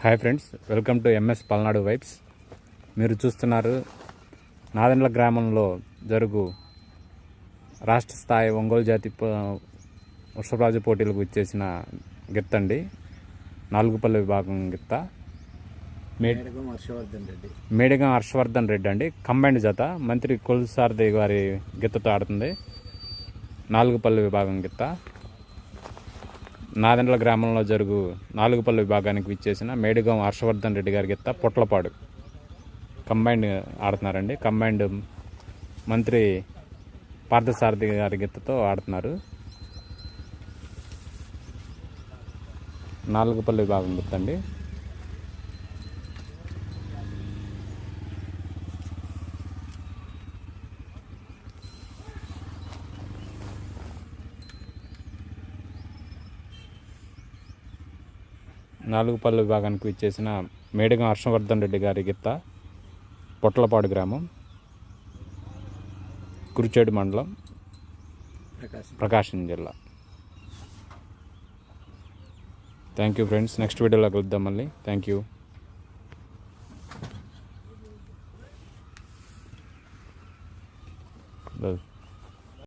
Hi friends welcome to MS Palnadu vibes మీరు చూస్తున్నారు నాదెండ్ల గ్రామంలో జరుగు రాష్ట్ర స్థాయి ఒంగోలు జాతి వృషభరాజు పోటీలకు ఇచ్చేసిన గిత్తండి. నాలుగుపల్లి విభాగం గిత్త. మే మేడగం హర్షవర్ధన్ రెడ్డి. మేడిగం హర్షవర్ధన్ రెడ్డి అండి. కంబైండ్ జత. మంత్రి కొలుసారథి గారి గిత్తతో ఆడుతుంది. నాలుగుపల్లి విభాగం గిత్త. నాదెండ్ల గ్రామంలో జరుగు నాలుగుపల్లి విభాగానికి విచ్చేసిన మేడిగం హర్షవర్ధన్ రెడ్డి గారి గిత్త పొట్లపాడు. కంబైండ్ ఆడుతున్నారండి. కంబైండ్ మంత్రి పార్థసారథి గారి గిత్తతో ఆడుతున్నారు. నాలుగుపల్లి విభాగం గిత్తండి. నాలుగుపల్లి విభాగానికి విచ్చేసిన మేడిగం హర్షవర్ధన్ రెడ్డి గారి గిత్త పొట్లపాడు గ్రామం కురిచేడు మండలం ప్రకాశం. జిల్లా. థ్యాంక్ యూ ఫ్రెండ్స్ నెక్స్ట్ వీడియోలో కలుద్దాం మళ్ళీ. Thank you Well.